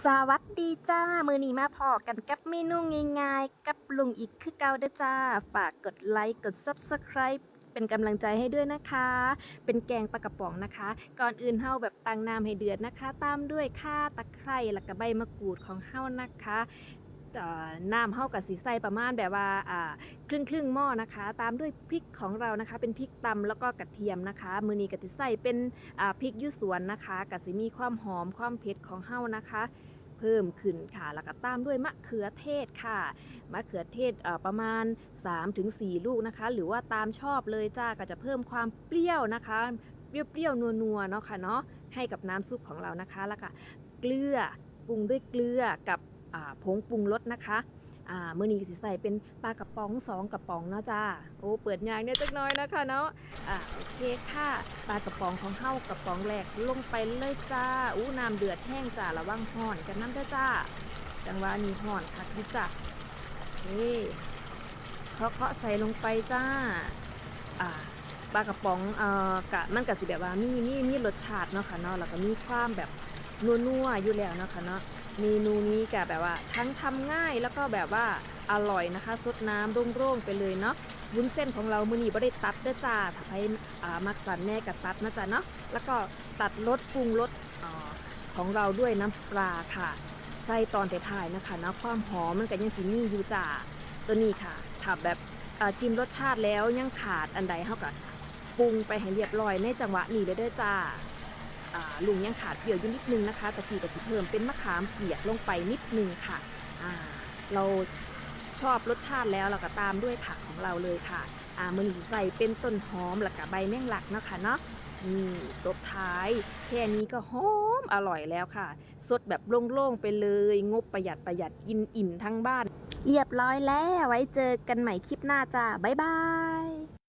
สวัสดีจ้า มือนี้มาพอกันกับเมนูง่ายๆ กับลุงอีกคือเกาเด้อจ้า ฝากกดไลค์กด Subscribe เป็นกำลังใจให้ด้วยนะคะ เป็นแกงปลากระป๋องนะคะ ก่อนอื่นเฮาแบบตังน้ำให้เดือดนะคะ ตามด้วยข่าตะไคร่แล้วก็ใบมะกรูดของเฮานะคะ น้ำเฮากับสีใสประมาณแบบว่าครึ่งครึ่งหม้อนะคะ ตามด้วยพริกของเรานะคะ เป็นพริกตำแล้วก็กระเทียมนะคะ มือนี้กะติใส่เป็นพริกยุสวนนะคะกะสิมีความหอมความเผ็ดของเฮานะคะ เพิ่มขึ้นค่ะ แล้วก็ตามด้วยมะเขือเทศค่ะ มะเขือเทศประมาณ 3-4 ลูกนะคะ หรือว่าตามชอบเลยจ้าก็จะเพิ่มความเปรี้ยวนะคะ เปรี้ยวๆนัวๆเนาะค่ะเนาะให้กับน้ำซุปของเรานะคะแล้วก็เกลือปรุงด้วยเกลือกับ ผงปรุงรสนะคะอ่ามื่อนี้สิใส่เป็นปลากระป๋องสองกระป๋องเนาะจ้าโอ้เปิดยางเนี่ยจักน้อยนะคะเนาะอ่าโอเคค่ะปลากระป๋องของเฮากระป๋องแรกลงไปเลยจ้าอู้น้ำเดือดแห้งจ้าระวังห่อนกันน้ำด้จ้า จังหวะนี้ห่อนคักดิจ้าเฮ้เคาะเคาะใส่ลงไปจ้าอ่าปลากระป๋องเอ่อกะมันกะสิแบบว่ามีมีมีรสชาติเนาะค่ะเนาะแล้วก็มีความแบบนัวๆอยู่แล้วเนาะค่ะเนาะ เมนูนี้กแบบว่าทั้งทำง่ายแล้วก็แบบว่าอร่อยนะคะซดน้ำโร่งๆไปเลยเนาะวุ้นเส้นของเรามือนี้บ่ได้ตัดเด้อจ้าถ้าใครมักสันแน่กับตัดนะจ๊ะเนาะแล้วก็ตัดรสปรุงรสของเราด้วยน้ำปลาค่ะใส่ตอนถ่ายนะคะนะความหอมมันก็ยังสิมีอยู่จ้าตัวนี้ค่ะถ้าแบบชิมรสชาติแล้วยังขาดอันใดเท่ากับปรุงไปให้เรียบร้อยในจังหวะนี้เลยเด้อจ้าอ่า ลุงยังขาดเปรี้ยวอยู่นิดนึงนะคะตะกี้ก็สิเพิ่มเป็นมะขามเปียกลงไปนิดนึงค่ะเราชอบรสชาติแล้วเราก็ตามด้วยผักของเราเลยค่ะอ่ามันใส่เป็นต้นหอมแล้วก็ใบแมงลักนะคะเนาะนี่ตบท้ายแค่นี้ก็หอมอร่อยแล้วค่ะ สดแบบโล่ง ๆ ไปเลย งบประหยัดประหยัดกินอิ่มทั้งบ้าน เรียบร้อยแล้วไว้เจอกันใหม่คลิปหน้าจ้าบ๊ายบาย